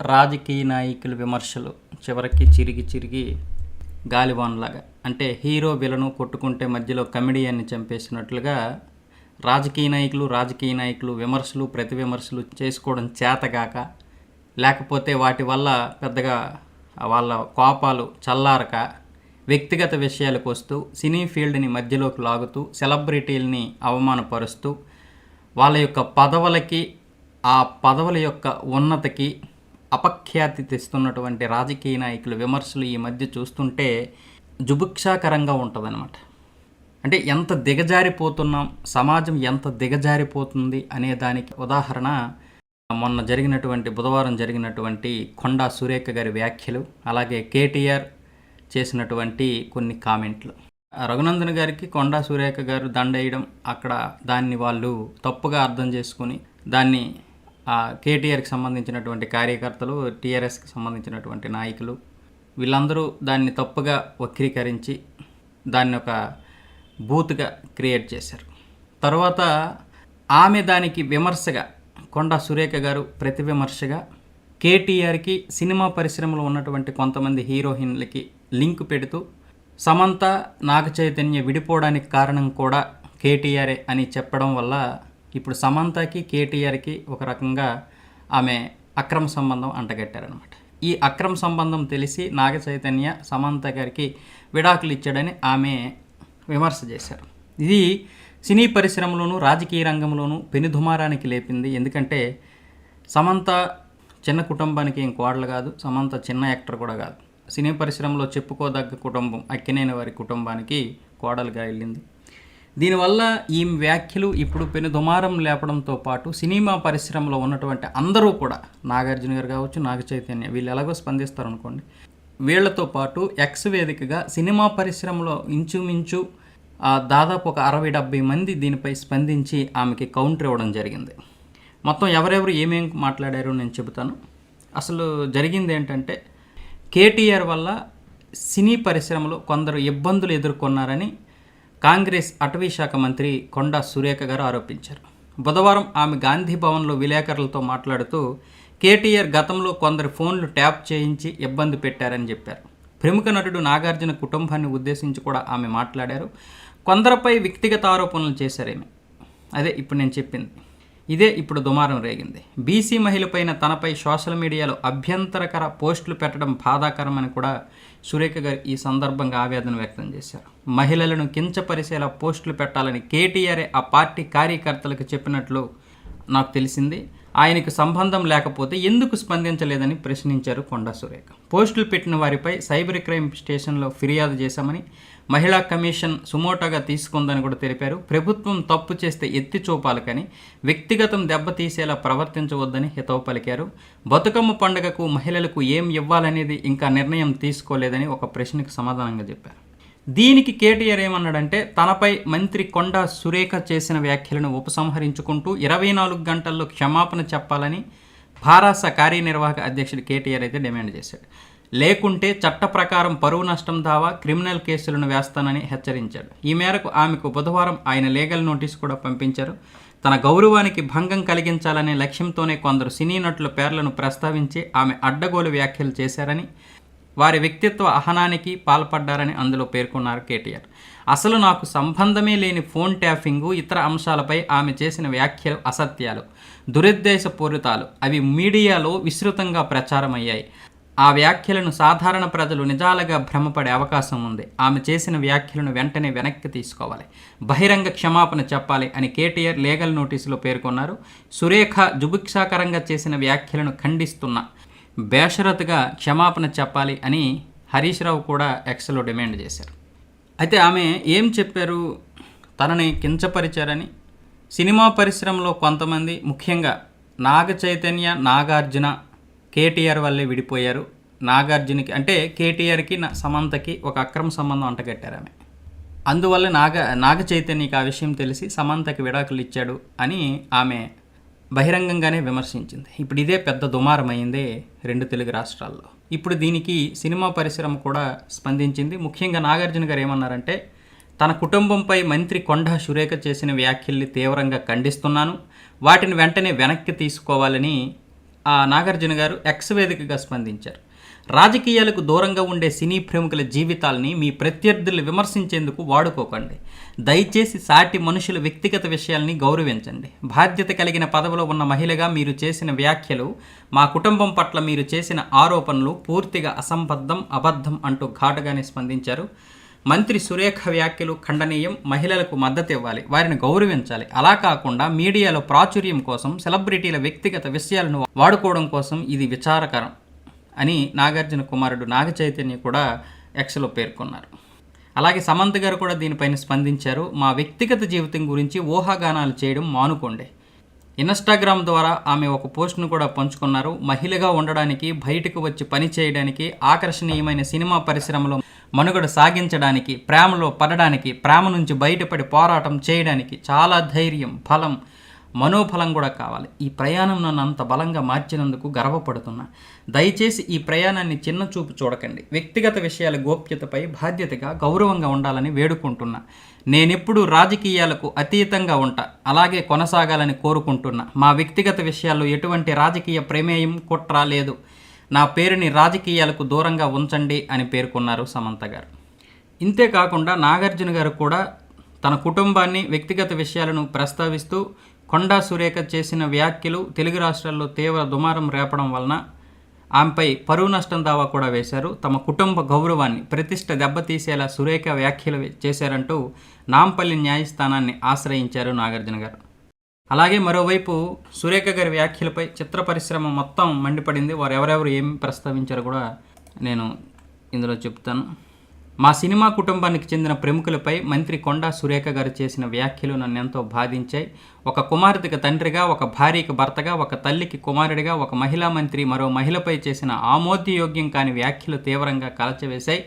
రాజకీయ నాయకుల విమర్శలు చివరికి చిరిగి చిరిగి గాలివాన్లాగా అంటే హీరో విలను కొట్టుకుంటే మధ్యలో కమెడియన్ని చంపేసినట్లుగా రాజకీయ నాయకులు రాజకీయ నాయకులు విమర్శలు ప్రతి విమర్శలు చేసుకోవడం చేతగాక లేకపోతే వాటి వల్ల పెద్దగా వాళ్ళ కోపాలు చల్లారక వ్యక్తిగత విషయాలకు వస్తూ సినీ ఫీల్డ్ని మధ్యలోకి లాగుతూ సెలబ్రిటీలని అవమానపరుస్తూ వాళ్ళ యొక్క పదవులకి ఆ పదవుల యొక్క ఉన్నతకి అపఖ్యాతి తెస్తున్నటువంటి రాజకీయ నాయకుల విమర్శలు ఈ మధ్య చూస్తుంటే జుభుక్షాకరంగా ఉంటుందన్నమాట. అంటే ఎంత దిగజారిపోతున్నాం సమాజం ఎంత దిగజారిపోతుంది అనే దానికి ఉదాహరణ మొన్న జరిగినటువంటి బుధవారం జరిగినటువంటి కొండా సురేఖ గారి వ్యాఖ్యలు అలాగే కేటీఆర్ చేసినటువంటి కొన్ని కామెంట్లు. రఘునందన్ గారికి కొండా సురేఖ గారు దండేయడం అక్కడ దాన్ని వాళ్ళు తప్పుగా అర్థం చేసుకుని దాన్ని కేటీఆర్కి సంబంధించినటువంటి కార్యకర్తలు టీఆర్ఎస్కి సంబంధించినటువంటి నాయకులు వీళ్ళందరూ దాన్ని తప్పుగా వక్రీకరించి దాన్ని ఒక బూత్గా క్రియేట్ చేశారు. తర్వాత ఆమె దానికి విమర్శగా కొండా సురేఖ గారు ప్రతి విమర్శగా కేటీఆర్కి సినిమా పరిశ్రమలో ఉన్నటువంటి కొంతమంది హీరోయిన్లకి లింక్ పెడుతూ సమంత నాగ చైతన్య విడిపోవడానికి కారణం కూడా కేటీఆరే అని చెప్పడం వల్ల ఇప్పుడు సమంతకి కేటీఆర్కి ఒక రకంగా ఆమె అక్రమ సంబంధం అంటగట్టారనమాట ఈ అక్రమ సంబంధం తెలిసి నాగ చైతన్య సమంత గారికి విడాకులు ఇచ్చాడని ఆమె విమర్శ చేశారు. ఇది సినీ పరిశ్రమలోనూ రాజకీయ రంగంలోనూ పెనుదుమారానికి లేపింది. ఎందుకంటే సమంత చిన్న కుటుంబానికి ఏం కోడలు కాదు సమంత చిన్న యాక్టర్ కూడా కాదు. సినీ పరిశ్రమలో చెప్పుకోదగ్గ కుటుంబం అక్కినేని వారి కుటుంబానికి కోడలుగా వెళ్ళింది. దీనివల్ల ఈ వ్యాఖ్యలు ఇప్పుడు పెను దుమారం లేపడంతో పాటు సినిమా పరిశ్రమలో ఉన్నటువంటి అందరూ కూడా నాగార్జున గారు కావచ్చు నాగ చైతన్య వీళ్ళు ఎలాగో స్పందిస్తారు అనుకోండి వీళ్ళతో పాటు ఎక్స్ వేదికగా సినిమా పరిశ్రమలో ఇంచుమించు దాదాపు ఒక అరవై డెబ్బై మంది దీనిపై స్పందించి ఆమెకి కౌంటర్ ఇవ్వడం జరిగింది. మొత్తం ఎవరెవరు ఏమేం మాట్లాడారో నేను చెబుతాను. అసలు జరిగింది ఏంటంటే కేటీఆర్ వల్ల సినీ పరిశ్రమలో కొందరు ఇబ్బందులు ఎదుర్కొన్నారని కాంగ్రెస్ అటవీ శాఖ మంత్రి కొండా సురేఖ గారు ఆరోపించారు. బుధవారం ఆమె గాంధీ భవన్లో విలేకరులతో మాట్లాడుతూ కేటీఆర్ గతంలో కొందరు ఫోన్లు ట్యాప్ చేయించి ఇబ్బంది పెట్టారని చెప్పారు. ప్రముఖ నటుడు నాగార్జున కుటుంబాన్ని ఉద్దేశించి కూడా ఆమె మాట్లాడారు. కొందరిపై వ్యక్తిగత ఆరోపణలు చేశారేమి. అదే ఇప్పుడు నేను చెప్పింది. ఇదే ఇప్పుడు దుమారం రేగింది. బీసీ మహిళపైన తనపై సోషల్ మీడియాలో అభ్యంతరకర పోస్టులు పెట్టడం బాధాకరమని కూడా సురేఖ గారు ఈ సందర్భంగా ఆవేదన వ్యక్తం చేశారు. మహిళలను కించపరిచేలా పోస్టులు పెట్టాలని కేటీఆర్ఏ ఆ పార్టీ కార్యకర్తలకు చెప్పినట్లు నాకు తెలిసింది. ఆయనకు సంబంధం లేకపోతే ఎందుకు స్పందించలేదని ప్రశ్నించారు కొండా సురేఖ. పోస్టులు పెట్టిన వారిపై సైబర్ క్రైమ్ స్టేషన్లో ఫిర్యాదు చేశామని మహిళా కమిషన్ సుమోటోగా తీసుకుందని కూడా తెలిపారు. ప్రభుత్వం తప్పు చేస్తే ఎత్తి చూపాలి కానీ వ్యక్తిగతం దెబ్బతీసేలా ప్రవర్తించవద్దని హితవు పలికారు. బతుకమ్మ పండుగకు మహిళలకు ఏం ఇవ్వాలనేది ఇంకా నిర్ణయం తీసుకోలేదని ఒక ప్రశ్నకు సమాధానంగా చెప్పారు. దీనికి కేటీఆర్ ఏమన్నాడంటే తనపై మంత్రి కొండా సురేఖ చేసిన వ్యాఖ్యలను ఉపసంహరించుకుంటూ ఇరవై నాలుగు గంటల్లో క్షమాపణ చెప్పాలని భారాస కార్యనిర్వాహక అధ్యక్షుడు కేటీఆర్ అయితే డిమాండ్ చేశాడు. లేకుంటే చట్ట ప్రకారం పరువు నష్టం దావా క్రిమినల్ కేసులను వేస్తానని హెచ్చరించాడు. ఈ మేరకు ఆమెకు బుధవారం ఆయన లీగల్ నోటీస్ కూడా పంపించారు. తన గౌరవానికి భంగం కలిగించాలనే లక్ష్యంతోనే కొందరు సినీ నటుల పేర్లను ప్రస్తావించి ఆమె అడ్డగోలు వ్యాఖ్యలు చేశారని వారి వ్యక్తిత్వ అహనానికి పాల్పడ్డారని అందులో పేర్కొన్నారు కేటీఆర్. అసలు నాకు సంబంధమే లేని ఫోన్ ట్యాపింగు ఇతర అంశాలపై ఆమె చేసిన వ్యాఖ్యలు అసత్యాలు దురుద్దేశపూరితాలు. అవి మీడియాలో విస్తృతంగా ప్రచారమయ్యాయి. ఆ వ్యాఖ్యలను సాధారణ ప్రజలు నిజాలుగా భ్రమపడే అవకాశం ఉంది. ఆమె చేసిన వ్యాఖ్యలను వెంటనే వెనక్కి తీసుకోవాలి. బహిరంగ క్షమాపణ చెప్పాలి అని కేటీఆర్ లీగల్ నోటీసులో పేర్కొన్నారు. సురేఖ జుభిక్షాకరంగా చేసిన వ్యాఖ్యలను ఖండిస్తున్నా. బేషరత్గా క్షమాపణ చెప్పాలి అని హరీష్ రావు కూడా ఎక్స్లో డిమాండ్ చేశారు. అయితే ఆమె ఏం చెప్పారు? తనని కించపరిచారని? సినిమా పరిశ్రమలో కొంతమంది ముఖ్యంగా నాగ చైతన్య నాగార్జున కేటీఆర్ వల్లే విడిపోయారు. నాగార్జునకి అంటే కేటీఆర్కి నా సమంతకి ఒక అక్రమ సంబంధం అంటగట్టారు ఆమె. అందువల్ల నాగ నాగ చైతన్యకి ఆ విషయం తెలిసి సమంతకి విడాకులు ఇచ్చాడు అని ఆమె బహిరంగంగానే విమర్శించింది. ఇప్పుడు ఇదే పెద్ద దుమారమైందే రెండు తెలుగు రాష్ట్రాల్లో. ఇప్పుడు దీనికి సినిమా పరిశ్రమ కూడా స్పందించింది. ముఖ్యంగా నాగార్జున గారు ఏమన్నారంటే తన కుటుంబంపై మంత్రి కొండ సురేఖ చేసిన వ్యాఖ్యల్ని తీవ్రంగా ఖండిస్తున్నాను. వాటిని వెంటనే వెనక్కి తీసుకోవాలని ఆ నాగార్జున గారు ఎక్స్ వేదికగా స్పందించారు. రాజకీయాలకు దూరంగా ఉండే సినీ ప్రముఖుల జీవితాల్ని మీ ప్రత్యర్థులు విమర్శించేందుకు వాడుకోకండి. దయచేసి సాటి మనుషుల వ్యక్తిగత విషయాల్ని గౌరవించండి. బాధ్యత కలిగిన పదవిలో ఉన్న మహిళగా మీరు చేసిన వ్యాఖ్యలు మా కుటుంబం పట్ల మీరు చేసిన ఆరోపణలు పూర్తిగా అసంబద్ధం అబద్ధం అంటూ ఘాటుగానే స్పందించారు. మంత్రి సురేఖ వ్యాఖ్యలు ఖండనీయం మహిళలకు మద్దతు ఇవ్వాలి వారిని గౌరవించాలి. అలా కాకుండా మీడియాలో ప్రాచుర్యం కోసం సెలబ్రిటీల వ్యక్తిగత విషయాలను వాడుకోవడం కోసం ఇది విచారకరం. అని నాగార్జున కుమారుడు నాగ చైతన్య కూడా ఎక్స్లో పేర్కొన్నారు. అలాగే సమంత్ గారు కూడా దీనిపైన స్పందించారు మా వ్యక్తిగత జీవితం గురించి ఊహాగానాలు చేయడం మానుకోండి. ఇన్స్టాగ్రామ్ ద్వారా ఆమె ఒక పోస్ట్ను కూడా పంచుకున్నారు. మహిళగా ఉండడానికి బయటకు వచ్చి పని చేయడానికి ఆకర్షణీయమైన సినిమా పరిశ్రమలో మనుగడ సాగించడానికి ప్రేమలో పడడానికి ప్రేమ నుంచి బయటపడి పోరాటం చేయడానికి చాలా ధైర్యం ఫలం మనోఫలం కూడా కావాలి. ఈ ప్రయాణం నన్ను అంత బలంగా మార్చినందుకు గర్వపడుతున్నా. దయచేసి ఈ ప్రయాణాన్ని చిన్న చూపు చూడకండి. వ్యక్తిగత విషయాల గోప్యతపై బాధ్యతగా గౌరవంగా ఉండాలని వేడుకుంటున్నా. నేనెప్పుడు రాజకీయాలకు అతీతంగా ఉంటా. అలాగే కొనసాగాలని కోరుకుంటున్నా. మా వ్యక్తిగత విషయాల్లో ఎటువంటి రాజకీయ ప్రమేయం కుట్ర లేదు. నా పేరుని రాజకీయాలకు దూరంగా ఉంచండి అని పేర్కొన్నారు సమంత గారు. ఇంతే కాకుండా నాగార్జున గారు కూడా తన కుటుంబాన్ని వ్యక్తిగత విషయాలను ప్రస్తావిస్తూ కొండా సురేఖ చేసిన వ్యాఖ్యలు తెలుగు రాష్ట్రాల్లో తీవ్ర దుమారం రేపడం వలన ఆమెపై పరువు నష్టం దావా కూడా వేశారు. తమ కుటుంబ గౌరవాన్ని ప్రతిష్ట దెబ్బతీసేలా సురేఖ వ్యాఖ్యలు చేశారంటూ నాంపల్లి న్యాయస్థానాన్ని ఆశ్రయించారు నాగార్జున గారు. అలాగే మరోవైపు సురేఖ గారి వ్యాఖ్యలపై చిత్ర పరిశ్రమ మొత్తం మండిపడింది. వారు ఎవరెవరు ఏమి ప్రస్తావించారో కూడా నేను ఇందులో చెప్తాను. మా సినిమా కుటుంబానికి చెందిన ప్రముఖులపై మంత్రి కొండా సురేఖ గారు చేసిన వ్యాఖ్యలు నన్ను ఎంతో బాధించాయి. ఒక కుమార్తెకి తండ్రిగా ఒక భార్యకి భర్తగా ఒక తల్లికి కుమారుడిగా ఒక మహిళా మంత్రి మరో మహిళపై చేసిన ఆమోదయోగ్యం కాని వ్యాఖ్యలు తీవ్రంగా కలచవేశాయి.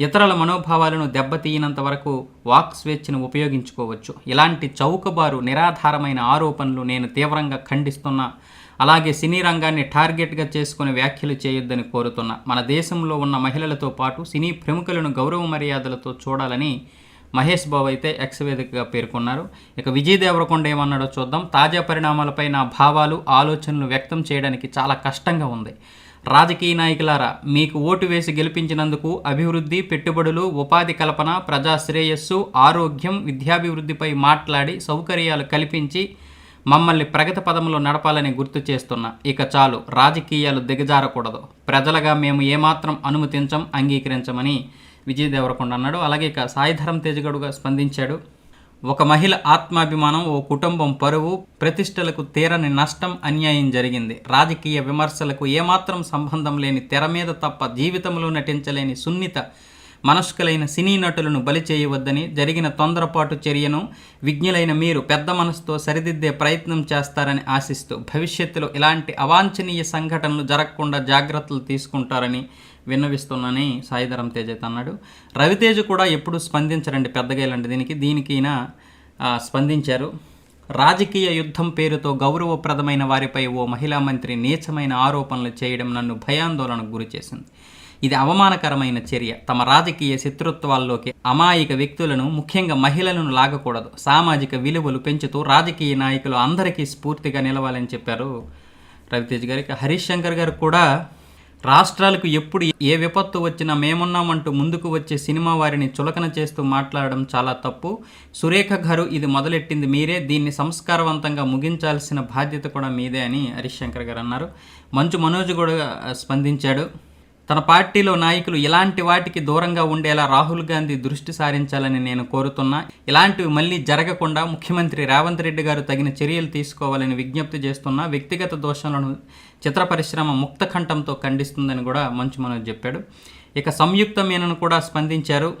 ఇతరుల మనోభావాలను దెబ్బతీయనంత వరకు వాక్ స్వేచ్ఛను ఉపయోగించుకోవచ్చు. ఇలాంటి చౌకబారు నిరాధారమైన ఆరోపణలు నేను తీవ్రంగా ఖండిస్తున్నా. అలాగే సినీ రంగాన్ని టార్గెట్గా చేసుకుని వ్యాఖ్యలు చేయొద్దని కోరుతున్నా. మన దేశంలో ఉన్న మహిళలతో పాటు సినీ ప్రముఖులను గౌరవ మర్యాదలతో చూడాలని మహేష్ బాబు అయితే ఎక్స్ వేదికగా పేర్కొన్నారు. ఇక విజయ్ దేవరకొండ ఏమన్నాడో చూద్దాం. తాజా పరిణామాలపై నా భావాలు ఆలోచనలు వ్యక్తం చేయడానికి చాలా కష్టంగా ఉంది. రాజకీయ నాయకులారా మీకు ఓటు వేసి గెలిపించినందుకు అభివృద్ధి పెట్టుబడులు ఉపాధి కల్పన ప్రజా శ్రేయస్సు ఆరోగ్యం విద్యాభివృద్ధిపై మాట్లాడి సౌకర్యాలు కల్పించి మమ్మల్ని ప్రగతి పదంలో నడపాలని గుర్తు చేస్తున్నా ఇక చాలు రాజకీయాలు దిగజారకూడదు. ప్రజలుగా మేము ఏమాత్రం అనుమతించం అంగీకరించమని విజయ్ దేవరకొండ అన్నాడు. అలాగే ఇక సాయిధరం తేజగడుగా స్పందించాడు. ఒక మహిళ ఆత్మాభిమానం ఓ కుటుంబం పరువు ప్రతిష్టలకు తీరని నష్టం అన్యాయం జరిగింది. రాజకీయ విమర్శలకు ఏమాత్రం సంబంధం లేని తెర మీద తప్ప జీవితంలో నటించలేని సున్నిత మనస్కులైన సినీ నటులను బలి చేయవద్దని జరిగిన తొందరపాటు చర్యను విజ్ఞులైన మీరు పెద్ద మనసుతో సరిదిద్దే ప్రయత్నం చేస్తారని ఆశిస్తూ భవిష్యత్తులో ఇలాంటి అవాంఛనీయ సంఘటనలు జరగకుండా జాగ్రత్తలు తీసుకుంటారని విన్నవిస్తున్నానని సాయిధరం తేజ అన్నాడు. రవితేజ్ కూడా ఎప్పుడు స్పందించరండి పెద్దగా ఇలాంటి దీనికి. దీనికైనా స్పందించారు. రాజకీయ యుద్ధం పేరుతో గౌరవప్రదమైన వారిపై ఓ మహిళా మంత్రి నీచమైన ఆరోపణలు చేయడం నన్ను భయాందోళనకు గురి చేసింది. ఇది అవమానకరమైన చర్య. తమ రాజకీయ శత్రుత్వాల్లోకి అమాయక వ్యక్తులను ముఖ్యంగా మహిళలను లాగకూడదు. సామాజిక విలువలు పెంచుతూ రాజకీయ నాయకులు అందరికీ స్ఫూర్తిగా నిలవాలని చెప్పారు రవితేజ్ గారికి హరీష్ శంకర్ గారు కూడా రాష్ట్రాలకు ఎప్పుడు ఏ విపత్తు వచ్చినా మేమున్నామంటూ ముందుకు వచ్చే సినిమా వారిని చులకన చేస్తూ మాట్లాడడం చాలా తప్పు. సురేఖ గారు ఇది మొదలెట్టింది మీరే దీన్ని సంస్కారవంతంగా ముగించాల్సిన బాధ్యత కూడా మీదే అని హరీష్ శంకర్ గారు అన్నారు. మంచు మనోజ్ కూడా స్పందించాడు. తన పార్టీలో నాయకులు ఇలాంటి వాటికి దూరంగా ఉండేలా రాహుల్ గాంధీ దృష్టి సారించాలని నేను కోరుతున్నా. ఇలాంటివి మళ్ళీ జరగకుండా ముఖ్యమంత్రి రేవంత్ రెడ్డి గారు తగిన చర్యలు తీసుకోవాలని విజ్ఞప్తి చేస్తున్నా. వ్యక్తిగత దోషాలను చిత్ర పరిశ్రమ ముక్త కంఠంతో ఖండిస్తుందని కూడా మంచు మనోజ్ చెప్పాడు. ఇక సంయుక్త మీనను కూడా స్పందించారు.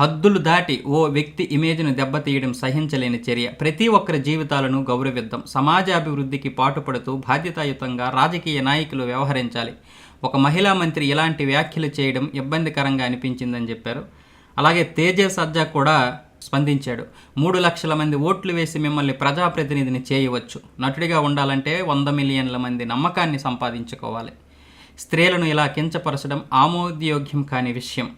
హద్దులు దాటి ఓ వ్యక్తి ఇమేజ్ను దెబ్బతీయడం సహించలేని చర్య. ప్రతి ఒక్కరి జీవితాలను గౌరవిద్దాం. సమాజాభివృద్ధికి పాటుపడుతూ బాధ్యతాయుతంగా రాజకీయ నాయకులు వ్యవహరించాలి. ఒక మహిళా మంత్రి ఇలాంటి వ్యాఖ్యలు చేయడం ఇబ్బందికరంగా అనిపించిందని చెప్పారు. అలాగే తేజ సజ్జా కూడా స్పందించాడు. మూడు లక్షల మంది ఓట్లు వేసి మిమ్మల్ని ప్రజాప్రతినిధిని చేయవచ్చు. నటుడిగా ఉండాలంటే వంద మిలియన్ల మంది నమ్మకాన్ని సంపాదించుకోవాలి. స్త్రీలను ఇలా కించపరచడం ఆమోదయోగ్యం కాని విషయం.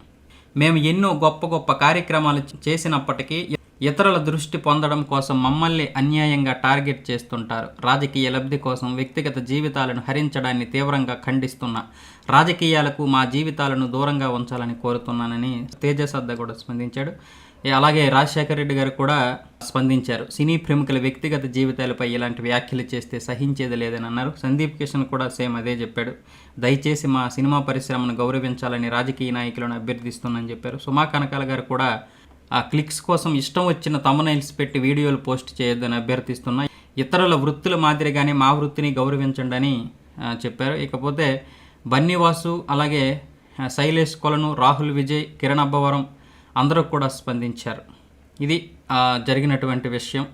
మేము ఎన్నో గొప్ప గొప్ప కార్యక్రమాలు చేసినప్పటికీ ఇతరుల దృష్టి పొందడం కోసం మమ్మల్ని అన్యాయంగా టార్గెట్ చేస్తుంటారు. రాజకీయ లబ్ధి కోసం వ్యక్తిగత జీవితాలను హరించడాన్ని తీవ్రంగా ఖండిస్తున్నా. రాజకీయాలకు మా జీవితాలను దూరంగా ఉంచాలని కోరుతున్నానని తేజసద్ద కూడా స్పందించాడు. అలాగే రాజశేఖర రెడ్డి గారు కూడా స్పందించారు. సినీ ప్రముఖుల వ్యక్తిగత జీవితాలపై ఇలాంటి వ్యాఖ్యలు చేస్తే సహించేది లేదని అన్నారు. సందీప్ కిషన్ కూడా సేమ్ అదే చెప్పాడు. దయచేసి మా సినిమా పరిశ్రమను గౌరవించాలని రాజకీయ నాయకులను అభ్యర్థిస్తున్నానని చెప్పారు. సుమా కనకాల గారు కూడా ఆ క్లిక్స్ కోసం ఇష్టం వచ్చిన తమనైల్స్ పెట్టి వీడియోలు పోస్ట్ చేయొద్దని అభ్యర్థిస్తున్నా. ఇతరుల వృత్తుల మాదిరిగానే మా వృత్తిని గౌరవించండి అని చెప్పారు. ఇకపోతే బన్నీవాసు అలాగే శైలేష్ కొలను రాహుల్ విజయ్ కిరణ్ అబ్బవరం అందరూ కూడా స్పందించారు. ఇది జరిగినటువంటి విషయం.